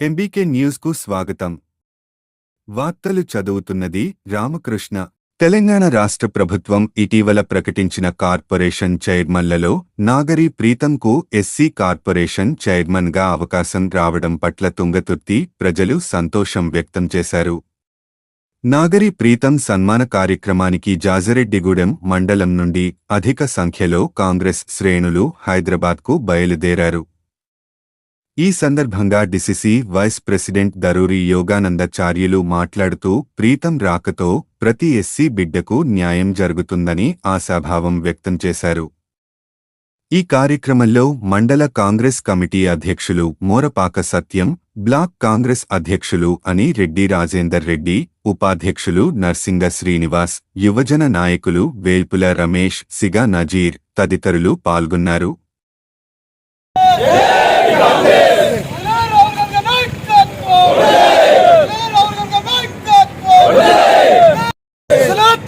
MBK న్యూస్కు స్వాగతం. వార్తలు చదువుతున్నది రామకృష్ణ. తెలంగాణ రాష్ట్ర ప్రభుత్వం ఇటీవల ప్రకటించిన కార్పొరేషన్ చైర్మన్లలో నాగరి ప్రీతంకు ఎస్సీ కార్పొరేషన్ చైర్మన్గా అవకాశం రావడం పట్ల తుంగతుర్తి ప్రజలు సంతోషం వ్యక్తం చేశారు. నాగరి ప్రీతం సన్మాన కార్యక్రమానికి జాజరెడ్డిగూడెం మండలం నుండి అధిక సంఖ్యలో కాంగ్రెస్ శ్రేణులు హైదరాబాద్కు బయలుదేరారు. ఈ సందర్భంగా DCC vice president Daruri Yoganandacharyulu మాట్లాడుతూ ప్రీతం రాకతో ప్రతి ఎస్సీ బిడ్డకు న్యాయం జరుగుతుందని ఆశాభావం వ్యక్తం చేశారు. ఈ కార్యక్రమంలో మండల కాంగ్రెస్ కమిటీ అధ్యక్షులు మోరపాక సత్యం బ్లాక్ కాంగ్రెస్ అధ్యక్షులు అని రెడ్డి రాజేందర్ రెడ్డి ఉపాధ్యక్షులు నర్సింగ శ్రీనివాస్ యువజన నాయకులు వేల్పుల రమేష్ సిగా నజీర్ తదితరులు పాల్గొన్నారు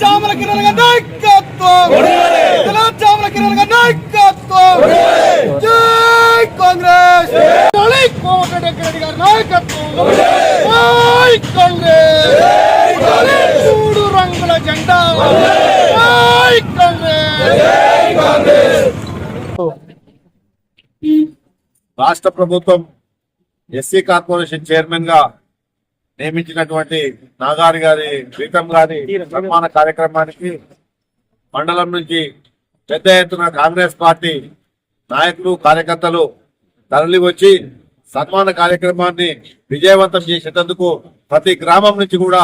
చామల కిరణ్ నాయకత్వం చామల కిరణ్ నాయకత్వం జై కాంగ్రెస్ జై కోమటిరెడ్డి రెడ్డి గారి నాయకత్వం కాంగ్రెస్. మూడు రంగుల జెండా. రాష్ట్ర ప్రభుత్వం ఎస్సీ కార్పొరేషన్ చైర్మన్గా నియమించినటువంటి నాగారి గారి ప్రీతం గారి సన్మాన కార్యక్రమానికి మండలం నుంచి పెద్ద ఎత్తున కాంగ్రెస్ పార్టీ నాయకులు కార్యకర్తలు తరలి వచ్చి సన్మాన కార్యక్రమాన్ని విజయవంతం చేసేటందుకు ప్రతి గ్రామం నుంచి కూడా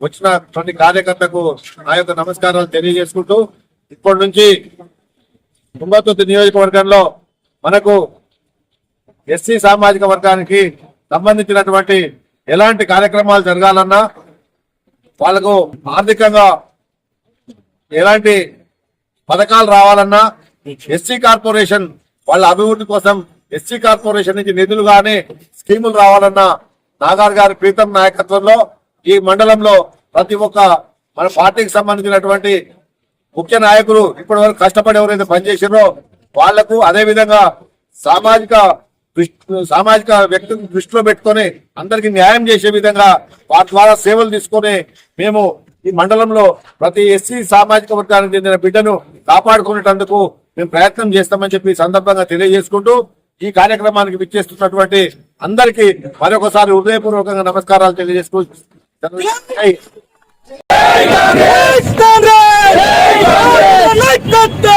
వచ్చిన ప్రతి కార్యకర్తకు నా యొక్క నమస్కారాలు తెలియజేసుకుంటూ ఇప్పటి నుంచి తుంగతుర్తి నియోజకవర్గంలో మనకు ఎస్సీ సామాజిక వర్గానికి సంబంధించినటువంటి ఎలాంటి కార్యక్రమాలు జరగాలన్నా వాళ్ళకు ఆర్థికంగా ఎలాంటి పథకాలు రావాలన్నా ఎస్సీ కార్పొరేషన్ వాళ్ళ అభివృద్ధి కోసం ఎస్సీ కార్పొరేషన్ నుంచి నిధులు గాని స్కీములు రావాలన్న నాగార్ గారి ప్రీతం నాయకత్వంలో ఈ మండలంలో ప్రతి ఒక్క మన పార్టీకి సంబంధించినటువంటి ముఖ్య నాయకులు ఇప్పటి వరకు కష్టపడి ఎవరైతే పనిచేసారో వాళ్ళకు అదే విధంగా సామాజిక దృష్టి- సామాజిక వ్యక్తిని దృష్టిలో పెట్టుకొని అందరికి న్యాయం చేసే విధంగా వారి ద్వారా సేవలు తీసుకొని మేము ఈ మండలంలో ప్రతి ఎస్సీ సామాజిక వర్గానికి చెందిన బిడ్డను కాపాడుకునేటందుకు మేము ప్రయత్నం చేస్తామని చెప్పి సందర్భంగా తెలియజేసుకుంటూ ఈ కార్యక్రమానికి విచ్చేస్తున్నటువంటి అందరికీ మరొకసారి హృదయపూర్వకంగా నమస్కారాలు తెలియజేస్తూ జై ట్వంటీ